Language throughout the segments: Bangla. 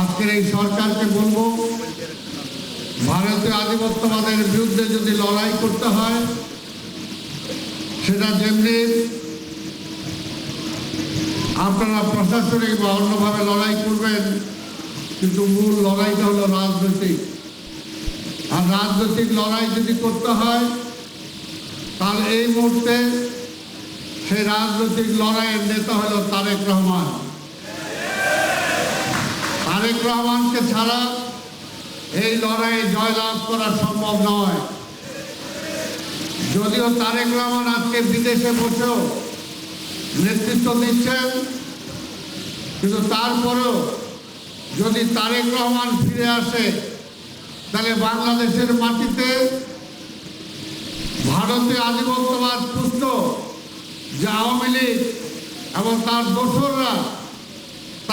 আজকের এই সরকারকে বলব ভারতীয় আধিপত্যবাদের বিরুদ্ধে যদি লড়াই করতে হয়, সেটা যেমনি আপনারা প্রশাসনিক বা অন্যভাবে লড়াই করবেন, কিন্তু মূল লড়াইটা হলো রাজনৈতিক। আর রাজনৈতিক লড়াই যদি করতে হয়, তাহলে এই মুহূর্তে সেই রাজনৈতিক লড়াইয়ের নেতা হলো তারেক রহমান। তারেক রহমানকে ছাড়া এই লড়াইয়ে জয়লাভ করা সম্ভব নয়। যদিও তারেক রহমান আজকে বিদেশে বসেও নেতৃত্ব দিচ্ছেন, কিন্তু তারপরেও যদি তারেক রহমান ফিরে আসে, তাহলে বাংলাদেশের মাটিতে ভারতে আধিপত্যবাদ পুষ্ট যে আওয়ামী লীগ এবং তার দোসররা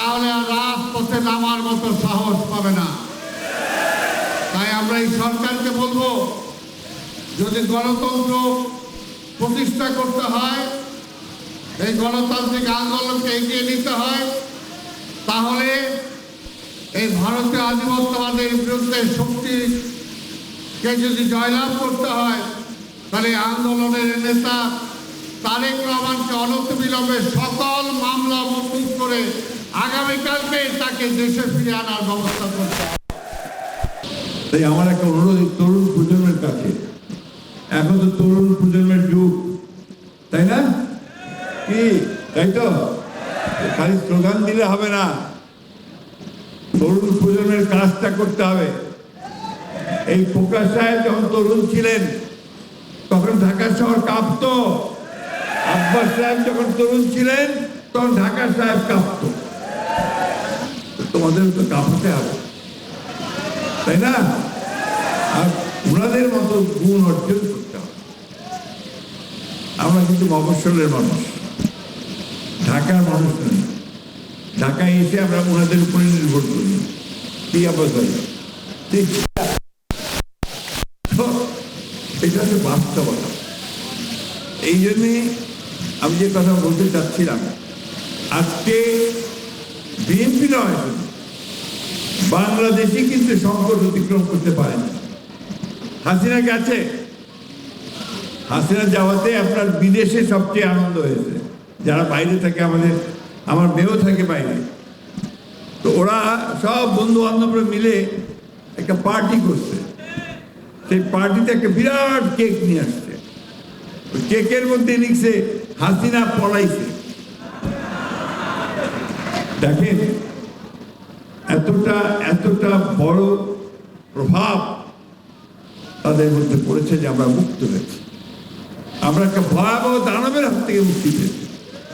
তাহলে আর রাজপথে নামার মতো সাহস পাবে না। তাই আমরা এই সরকারকে বলব, যদি গণতন্ত্র প্রতিষ্ঠা করতে হয়, এই গণতান্ত্রিক আন্দোলনকে এগিয়ে নিতে হয়, তাহলে এই ভারতীয় আধিপত্যবাদের বিরুদ্ধে শক্তিকে যদি জয়লাভ করতে হয়, তাহলে আন্দোলনের নেতা তারেক রহমানকে অনতিবিলম্বে সকল মামলা মকুব করে আগামীকালকে তাকে দেশে ফিরে আনার ব্যবস্থা করতে তাই আমার একটা অনুরোধ তরুণ প্রজন্মের কাছে। এখন তো তরুণ প্রজন্মের যুগ, তাই না? কি, তাই তো? খালি স্লোগান দিলে হবে না। তরুণ প্রজন্মের কাজটা করতে হবে। এই প্রকাশ সাহেব যখন তরুণ ছিলেন, তখন ঢাকা শহর কাঁপত। আব্বাস সাহেব যখন তরুণ ছিলেন, তখন ঢাকা সাহেব কাঁপত। তোমাদের তো কাঁপাতে হবে। তাই না? আর ওনাদের মতো গুণ অর্জন করতে আমরা কিন্তু মফস্বলের মানুষ। ঢাকার মানুষ নই। ঢাকায় এসে আমরা ওনাদের উপরে নির্ভর করি। কি অবস্থা ঠিক। তো এটা হচ্ছে বাস্তবতা। এই জন্যে আমি যে কথা বলতে চাচ্ছিলাম, আজকে বিএনপি নয় বাংলাদেশে কিন্তু সংকট অতিক্রম করতে পারে না হাসিনা গেছে। হাসিনা যাওয়াতে আপনার বিদেশে সবচেয়ে আনন্দ হয়েছে। যারা বাইরে থাকে, আমাদের, আমার মেয়েও থাকে বাইরে। তো ওরা সব বন্ধু বান্ধবরা মিলে একটা পার্টি করছে। সেই পার্টিতে একটা বিরাট কেক নিয়ে আসছে। কেকের মধ্যে লিখছে হাসিনা পড়াইছে দেখেন, এতটা এতটা বড় প্রভাব তাদের মধ্যে পড়েছে যে আমরা মুক্ত হয়েছি। আমরা একটা ভয়াবহ দানবের হাত থেকে মুক্তি পেয়েছি।